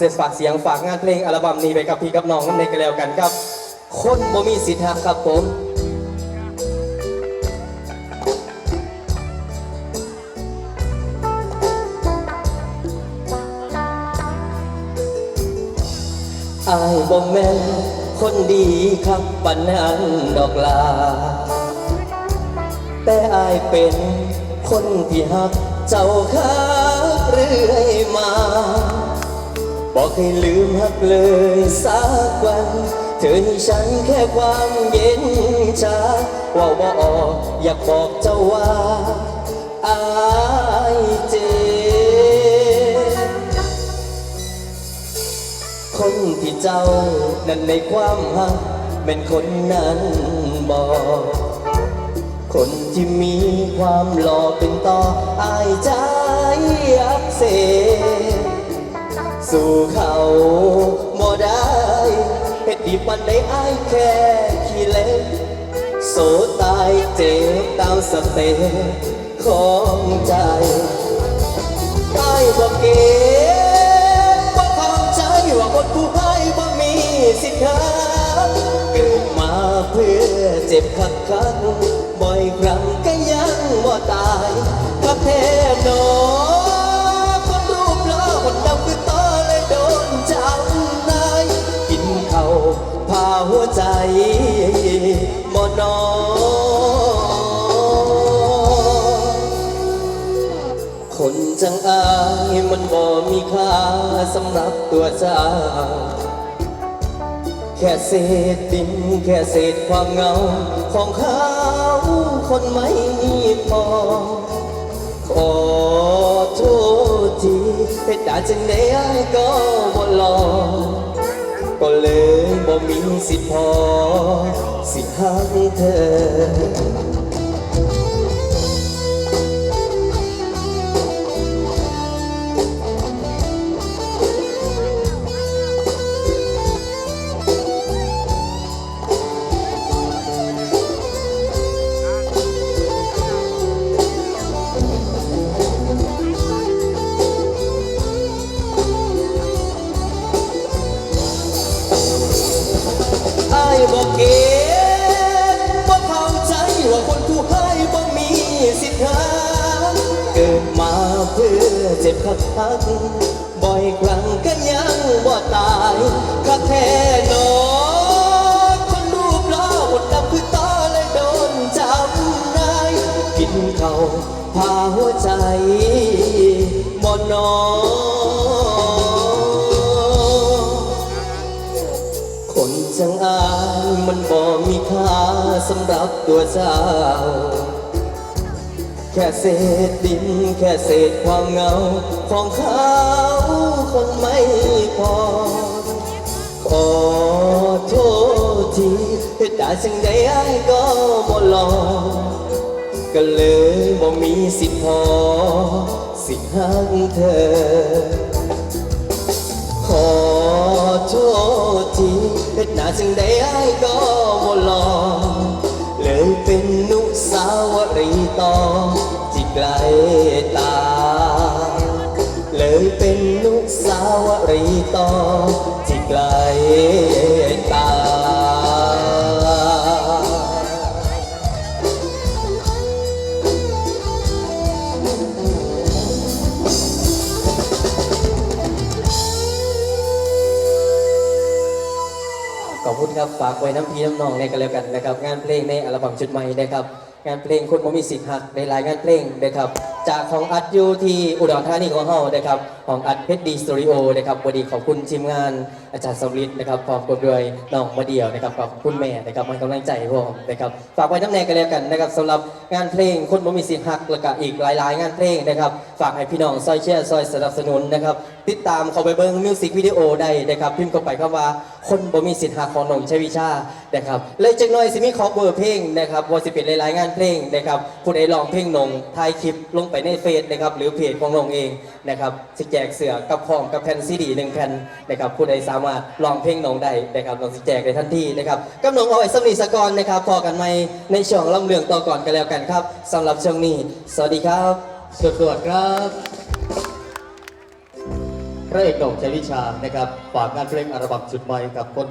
เสฝากเสียงฝากงานเพลงอัลบั้มนี้ไปกับพี่กับน้องนั่นเองก็แล้วกันครับ คนบ่มีสิทธิ์หักครับผมอายบ่แม่นคนดีครับปันนั้นดอกลา แต่อายเป็นคนที่หักเจ้าค้าเรื่อยมา บอกให้ลืมหักเลยสักวัน เธอให้ฉันแค่ความเย็นชาว่าบออกอยากบอกเจ้าว่าอายเจ คนที่เจ้านั้นในความหักเป็นคนนั้นบอกคนที่มีความหล่อเป็นต่ออายใจอักเสบ สู่เขาบ่ได้เฮ็ดดีปันได้อายแค่ขี้เล็กโสตายเจ็บตามสเต็ปของใจไอ้บ่เก็บบ่เข้าใจว่าคนผู้ให้บ่มีสิทธิ์เกิดมาเพื่อเจ็บคักคักบ่อยครั้งก็ยังบ่ตาย จังอายมันบ่มีค่าสำหรับตัวเจ้า แค่เศษดินแค่เศษความเงา ของเขาคนไม่มีพอ ขอโทษทีเหตุกาจังไดอ้ายก็บ่รอก็เลยบ่มีสิทธิ์พอ สิหักเธอ บอกเก็บบ่เข้าใจว่าคนผู้ให้บ่มีสิทธิ์หาเกิดมาเพื่อเจ็บคักคักบ่อยครั้งก็ยังบ่ตายคักแท้หนอคนรูปหล่อหมดดำคือตาเลยโดนจำนายกินเขาพาหัวใจบ่นอน มันบ่มีค่าสำหรับตัวเจ้า แค่เศษดินแค่เศษความเหงา ของเขาคนไม่พอ ขอโทษทีเหตุการณ์จังใดไอ้ก็บ่ลองก็เลยบ่มีสิทธิ์พอ สิหักเธอ ขอโทษทีเหตุหน้าจึงได้ไอ้ก็ ยต่อที่ไกลตา เลยเป็นนุสาวรีต่อที่ไกลตา ขอบคุณครับ ฝากไว้น้ำพีน้ำนองในกันแล้วกันนะครับ งานเพลงในอัลบั้มชุดใหม่นะครับ งานเพลงคนบ่มีสิทธิ์หักในหลายงานเพลงนะครับ จากของอัดยูที่อุดรธานีของเฮานะครับ ของอัดเพชรดีสตูดิโอนะครับวันนี้ขอบคุณทีมงานอาจารย์สมฤทธิ์นะครับพร้อมกับด้วยน้องมาเดียวนะครับขอบคุณแม่นะครับมันกำลังใจพวกผมนะครับฝากไว้น้ำแนงกันแล้วกันนะครับสำหรับงานเพลงคนบ่มีสิทธิ์หักแล้วก็อีกหลายๆ งานเพลงนะครับฝากให้พี่น้องซอยเชียร์ซอยสนับสนุนนะครับติดตามเขาไปเบิ้งมิวสิกวิดีโอได้นะครับพิมพ์เข้าไปคำว่า คนบ่มีสิทธิ์หักของหนงใชัยวิชานะครับเลยจังน่อยสิมีขอเบอร์เพลงนะครับว่าสิเป็นหลายๆงานเพลงนะครับผู้ใดลองเพลงหนงถ่ายคลิปลงไปในเฟซนะครับหรือเพจของหนงเองนะครับสิแจกเสือกับพร้อมกับแผ่นซีดีหนึ่งแผ่นนะครับผู้ใดสามารถลองเพลงหนงได้นะครับลองสิแจกได้ทันทีนะครับกับหนงเอาไว้สำนีสกอนนะครับพอกันไหมในช่วงลำเลืองต่อก่อนกันแล้วกันครับสำหรับช่วงนี้ สวัสดีครับสวัสดีครับ พระเอกหนุ่มชัยวิชานะครับฝากงานเพลงอัลบั้มสุดใหม่กับคน